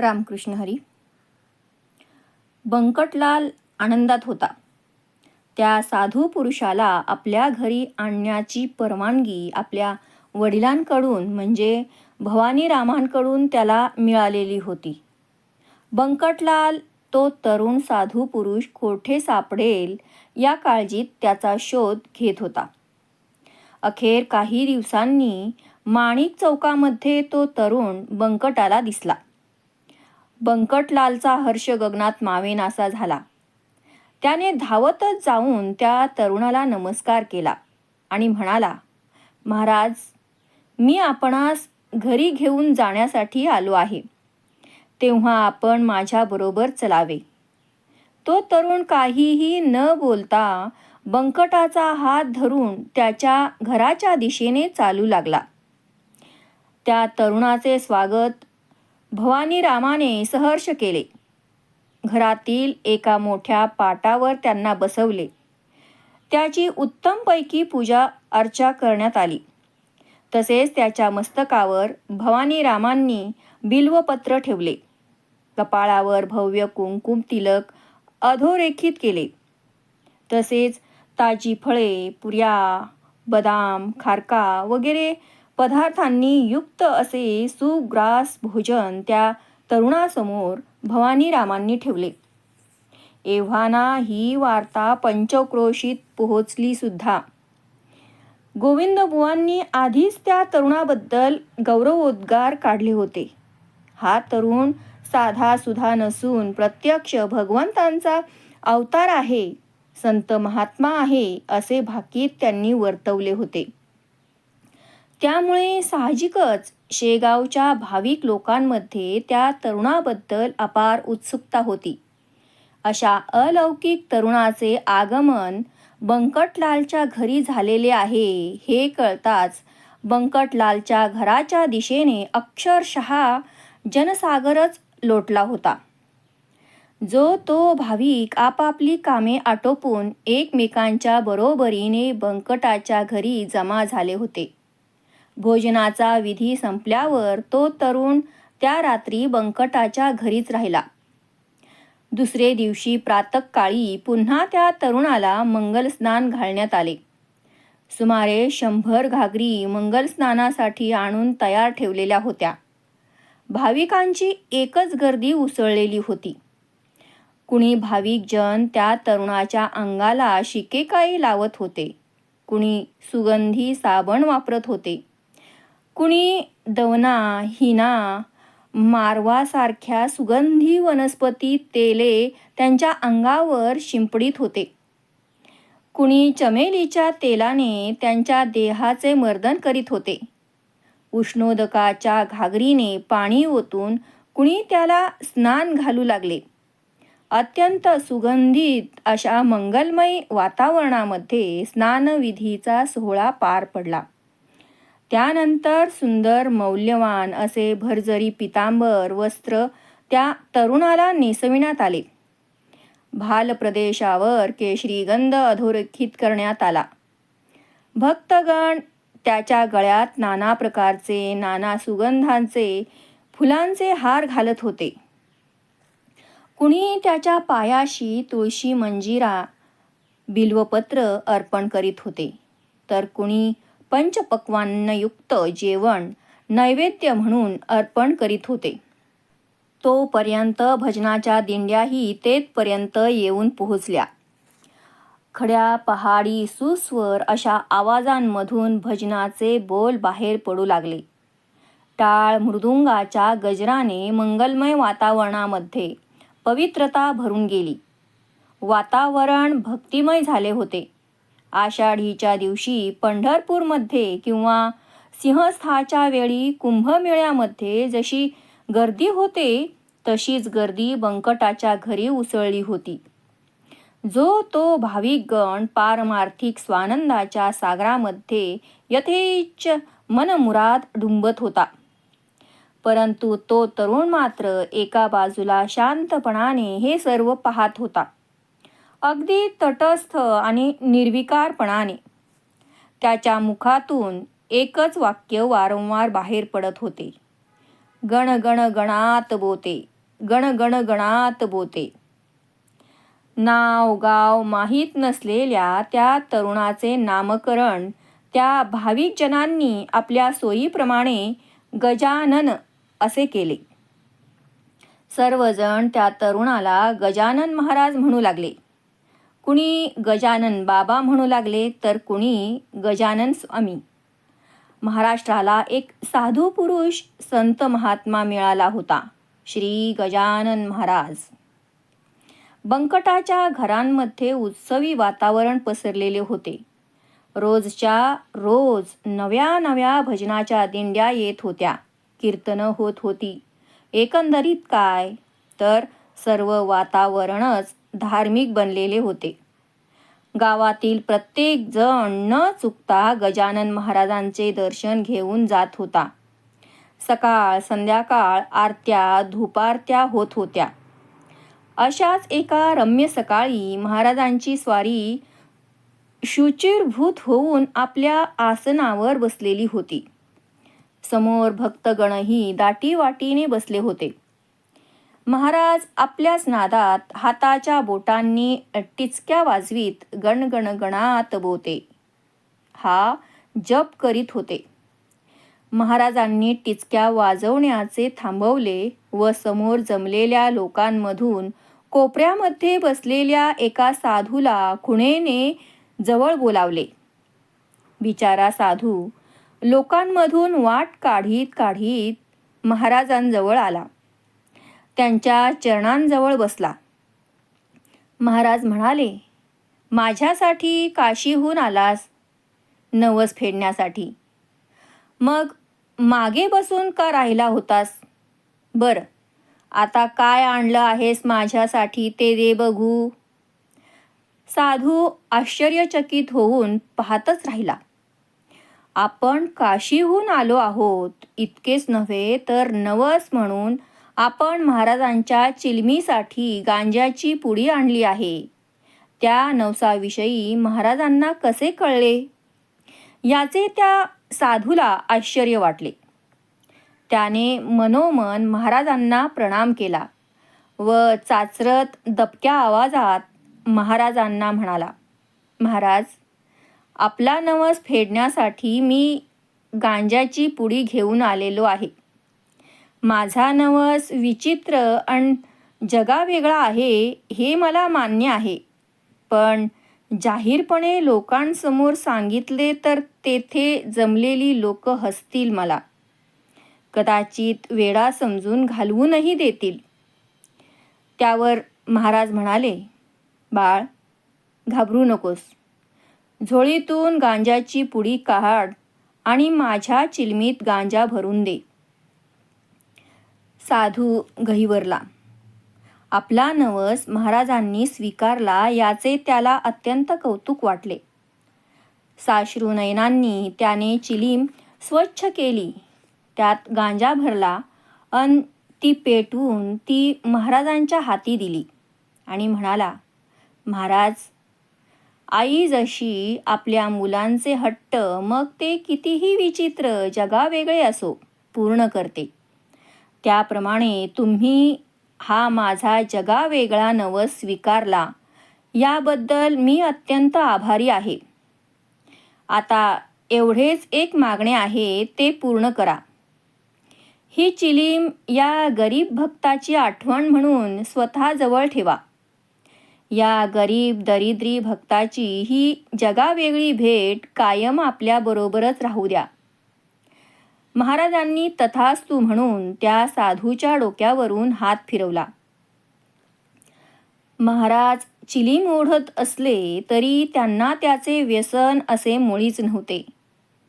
रामकृष्ण हरी. बंकटलाल आनंदात होता. त्या साधू पुरुषाला आपल्या घरी आणण्याची परवानगी आपल्या वडिलांकडून म्हणजे भवानी रामांकडून त्याला मिळालेली होती. बंकटलाल तो तरुण साधू पुरुष कोठे सापडेल या काळजीत त्याचा शोध घेत होता. अखेर काही दिवसांनी माणिक चौकामध्ये तो तरुण बंकटाला दिसला. बंकटलालचा हर्ष गगनात मावेनासा झाला. त्याने धावतच जाऊन त्या तरुणाला नमस्कार केला आणि म्हणाला महाराज मी आपणास घरी घेऊन जाण्यासाठी आलो आहे. तेव्हा आपण माझ्याबरोबर चलावे. तो तरुण काहीही न बोलता बंकटाचा हात धरून त्याच्या घराच्या दिशेने चालू लागला. त्या तरुणाचे स्वागत भवानी रामाने सहर्ष केले. घरातील एका मोठ्या पाटावर त्यांना बसवले. त्याची उत्तमपैकी पूजा अर्चा करण्यात आली. तसेच त्याच्या मस्तकावर भवानी रामांनी बिल्वपत्र ठेवले. कपाळावर भव्य कुंकुम तिलक अधोरेखित केले. तसेच ताजी फळे पुऱ्या बदाम खारका वगैरे पदार्थांनी युक्त असे सुग्रास भोजन त्या तरुणासमोर भवानी रामांनी ठेवले. एव्हाना ही वार्ता पंचक्रोशीत पोहोचली सुद्धा. गोविंदबुवांनी आधीच त्या तरुणाबद्दल गौरवोद्गार काढले होते. हा तरुण साधा सुधा नसून प्रत्यक्ष भगवंतांचा अवतार आहे संत महात्मा आहे असे भाकीत त्यांनी वर्तवले होते. त्यामुळे साहजिकच शेगावच्या भाविक लोकांमध्ये त्या तरुणाबद्दल अपार उत्सुकता होती. अशा अलौकिक तरुणाचे आगमन बंकटलालच्या घरी झालेले आहे हे कळताच बंकटलालच्या घराच्या दिशेने अक्षरशः जनसागरच लोटला होता. जो तो भाविक आपापली कामे आटोपून एकमेकांच्या बरोबरीने बंकटाच्या घरी जमा झाले होते. भोजनाचा विधी संपल्यावर तो तरुण त्या रात्री बंकटाच्या घरीच राहिला. दुसरे दिवशी प्रातकाळी पुन्हा त्या तरुणाला मंगलस्नान घालण्यात आले. सुमारे शंभर घागरी मंगलस्नानासाठी आणून तयार ठेवलेल्या होत्या. भाविकांची एकच गर्दी उसळलेली होती. कुणी भाविक जन त्या तरुणाच्या अंगाला शिकेकाई लावत होते. कुणी सुगंधी साबण वापरत होते. कुणी दवना हिना मारवासारख्या सुगंधी वनस्पती तेले त्यांच्या अंगावर शिंपडीत होते. कुणी चमेलीच्या तेलाने त्यांच्या देहाचे मर्दन करीत होते. उष्णोदकाच्या घागरीने पाणी ओतून कुणी त्याला स्नान घालू लागले. अत्यंत सुगंधित अशा मंगलमय वातावरणामध्ये स्नानविधीचा सोहळा पार पडला. त्यानंतर सुंदर मौल्यवान असे भरजरी पितांबर वस्त्र त्या तरुणाला नेसविण्यात आले. भाल प्रदेशावर केशरी गंध अधोरेखित करण्यात आला. भक्तगण त्याच्या गळ्यात नाना प्रकारचे नाना सुगंधांचे फुलांचे हार घालत होते. कुणी त्याच्या पायाशी तुळशी मंजिरा बिल्वपत्र अर्पण करीत होते. तर कुणी पंचपक्वान्नयुक्त जेवण नैवेद्य म्हणून अर्पण करीत होते. तोपर्यंत भजनाच्या दिंड्याही तेथपर्यंत येऊन पोहोचल्या. खड्या पहाडी सुस्वर अशा आवाजांमधून भजनाचे बोल बाहेर पडू लागले. टाळ मृदुंगाच्या गजराने मंगलमय वातावरणामध्ये पवित्रता भरून गेली. वातावरण भक्तिमय झाले होते. आषाढीच्या दिवशी पंढरपूरमध्ये किंवा सिंहस्थाच्या वेळी कुंभमेळ्यामध्ये जशी गर्दी होते तशीच गर्दी बंकटाच्या घरी उसळली होती. जो तो भाविकगण पारमार्थिक स्वानंदाच्या सागरामध्ये यथेच मनमुराद डुंबत होता. परंतु तो तरुण मात्र एका बाजूला शांतपणाने हे सर्व पाहत होता. अगदी तटस्थ आणि निर्विकारपणाने. त्याच्या मुखातून एकच वाक्य वारंवार बाहेर पडत होते. गण गण गणात बोते गण गण गणात बोते. नाव गाव माहीत नसलेल्या त्या तरुणाचे नामकरण त्या भाविक जनांनी आपल्या सोयीप्रमाणे गजानन असे केले. सर्वजण त्या तरुणाला गजानन महाराज म्हणू लागले. कुणी गजानन बाबा म्हणू लागले तर कुणी गजानन स्वामी. महाराष्ट्राला एक साधू पुरुष संत महात्मा मिळाला होता श्री गजानन महाराज. बंकटाच्या घरांमध्ये उत्सवी वातावरण पसरलेले होते. रोजच्या रोज नव्या नव्या भजनाच्या दिंड्या येत होत्या कीर्तनं होत होती. एकंदरीत काय? तर सर्व वातावरणच धार्मिक बनलेले होते. गावातील प्रत्येक जण न चुकता गजानन महाराजांचे दर्शन घेऊन जात होता. सकाळ संध्याकाळ आरत्या धुपारत्या होत होत्या. अशाच एका रम्य सकाळी महाराजांची स्वारी शुचिरभूत होऊन आपल्या आसनावर बसलेली होती. समोर भक्तगणही दाटीवाटीने बसले होते. महाराज आपल्याच नादात हाताच्या बोटांनी टिचक्या वाजवीत गणगणगणात बोते. हा जप करीत होते. महाराजांनी टिचक्या वाजवण्याचे थांबवले व समोर जमलेल्या लोकांमधून कोपऱ्यामध्ये बसलेल्या एका साधूला खुणेने जवळ बोलावले. बिचारा साधू लोकांमधून वाट काढीत काढीत महाराजांजवळ आला. त्यांच्या चरणांजवळ बसला. महाराज म्हणाले माझ्यासाठी काशीहून आलास? नवस फेडण्यासाठी. मग मागे बसून का राहिला होतास? बरं आता काय आणलं आहेस माझ्यासाठी ते दे बघू. साधू आश्चर्यचकित होऊन पाहतच राहिला. आपण काशीहून आलो आहोत इतकेच नव्हे तर नवस म्हणून आपण महाराजांच्या चिलमीसाठी गांज्याची पुडी आणली आहे. त्या नवसाविषयी महाराजांना कसे कळले? याचे त्या साधूला आश्चर्य वाटले. त्याने मनोमन महाराजांना प्रणाम केला व चाचरत दबक्या आवाजात महाराजांना म्हणाला महाराज आपला नवस फेडण्यासाठी मी गांजाची पुडी घेऊन आलेलो आहे. माझा नवस विचित्र आणि जगावेगळा आहे हे मला मान्य आहे. पण जाहीरपणे लोकांसमोर सांगितले तर तेथे जमलेली लोक हसतील मला. कदाचित वेळा समजून घालवूनही देतील. त्यावर महाराज म्हणाले बाळ घाबरू नकोस. झोळीतून गांजाची पुडी काढ आणि माझ्या चिलमीत गांजा भरून दे. साधू गहिवरला आपला नवस महाराजांनी स्वीकारला याचे त्याला अत्यंत कौतुक वाटले. साश्रू नयनांनी त्याने चिलीम स्वच्छ केली. त्यात गांजा भरला अन ती पेटवून ती महाराजांच्या हाती दिली आणि म्हणाला महाराज आई जशी आपल्या मुलांचे हट्ट मग ते कितीही विचित्र जगावेगळे असो पूर्ण करते. त्याप्रमाणे तुम्ही हा माझा जगावेगळा नवस स्वीकारला. याबद्दल मी अत्यंत आभारी आहे. आता एवढेच एक मागणे आहे ते पूर्ण करा. ही चिलीम या गरीब भक्ताची आठवण म्हणून स्वतःजवळ ठेवा. या गरीब दरिद्री भक्ताची ही जगावेगळी भेट कायम आपल्याबरोबरच राहू द्या. महाराजांनी तथास्तू म्हणून त्या साधूच्या डोक्यावरून हात फिरवला. महाराज चिलीम ओढत असले तरी त्यांना त्याचे व्यसन असे मुळीच नव्हते.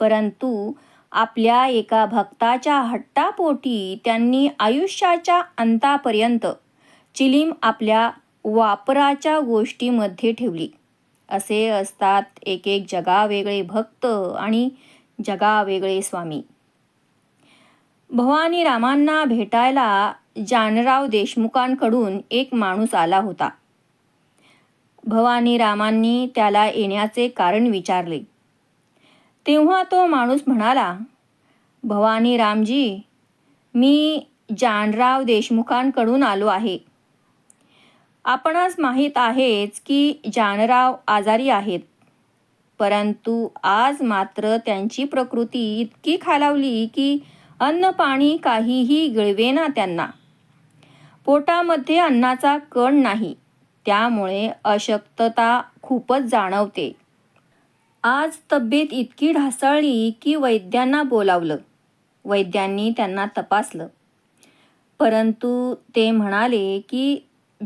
परंतु आपल्या एका भक्ताच्या हट्टापोटी त्यांनी आयुष्याच्या अंतापर्यंत चिलीम आपल्या वापराच्या गोष्टीमध्ये ठेवली. असे असतात एक एक जगावेगळे भक्त आणि जगावेगळे स्वामी. भवानी रामांना भेटायला जानराव देशमुखांकडून एक माणूस आला होता. भवानी रामांनी त्याला येण्याचे कारण विचारले. तेव्हा तो माणूस म्हणाला भवानी रामजी मी जानराव देशमुखांकडून आलो आहे. आपणास माहीत आहेच की जानराव आजारी आहेत. परंतु आज मात्र त्यांची प्रकृती इतकी खालावली की अन्न पाणी काहीही गिळवेना त्यांना. पोटामध्ये अन्नाचा कण नाही त्यामुळे अशक्तता खूपच जाणवते. आज तब्येत इतकी ढासळली की वैद्यांना बोलावलं. वैद्यांनी त्यांना तपासलं. परंतु ते म्हणाले की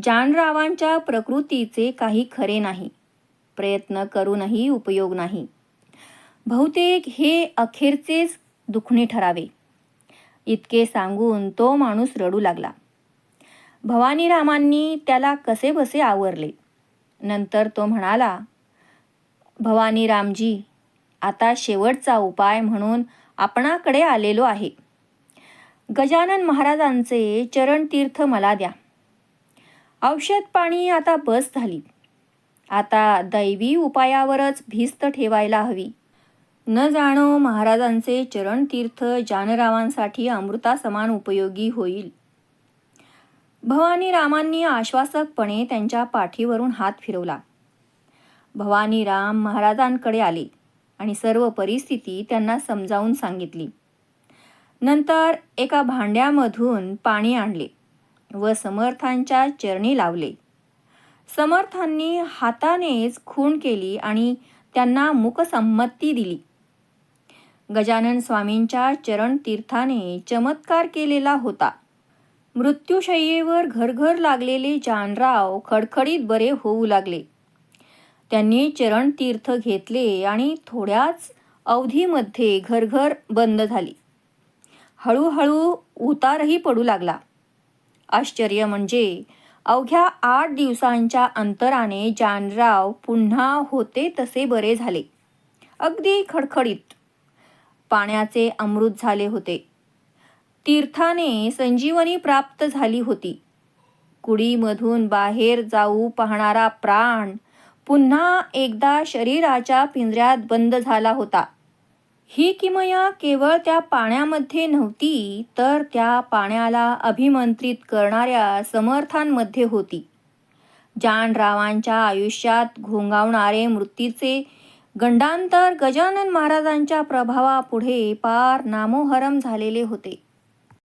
जानरावांच्या प्रकृतीचे काही खरे नाही. प्रयत्न करूनही उपयोग नाही. बहुतेक हे अखेरचेच दुखणे ठरावे. इतके सांगून तो माणूस रडू लागला. भवानीरामांनी त्याला कसे बसे आवरले. नंतर तो म्हणाला भवानीरामजी आता शेवटचा उपाय म्हणून आपणाकडे आलेलो आहे. गजानन महाराजांचे चरणतीर्थ मला द्या. औषध पाणी आता बस झाली. आता दैवी उपायावरच भिस्त ठेवायला हवी. न जाणो महाराजांचे चरणतीर्थ जानरावांसाठी अमृतासमान उपयोगी होईल. भवानी रामांनी आश्वासकपणे त्यांच्या पाठीवरून हात फिरवला. भवानी राम महाराजांकडे आले आणि सर्व परिस्थिती त्यांना समजावून सांगितली. नंतर एका भांड्यामधून पाणी आणले व समर्थांच्या चरणी लावले. समर्थांनी हातानेच खूण केली आणि त्यांना मुकसंमती दिली. गजानन स्वामींच्या चरणतीर्थाने चमत्कार केलेला होता. मृत्यूशय्येवर घरघर लागलेले जानराव खडखडीत बरे होऊ लागले. त्यांनी चरणतीर्थ घेतले आणि थोड्याच अवधीमध्ये घरघर बंद झाली. हळूहळू उतारही पडू लागला. आश्चर्य म्हणजे अवघ्या आठ दिवसांच्या अंतराने जानराव पुन्हा होते तसे बरे झाले. अगदी खडखडीत. पाण्याचे अमृत झाले होते. तीर्थाने संजीवनी प्राप्त झाली होती. कुडीमधून बाहेर जाऊ पाहणारा प्राण पुन्हा एकदा शरीराच्या पिंजऱ्यात बंद झाला होता. ही किमया केवळ त्या पाण्यामध्ये नव्हती तर त्या पाण्याला अभिमंत्रित करणाऱ्या समर्थांमध्ये होती. जानरावांच्या आयुष्यात घोंगावणारे मृत्यूचे गंडांतर गजानन महाराजांच्या प्रभावापुढे पार नामोहरम झालेले होते.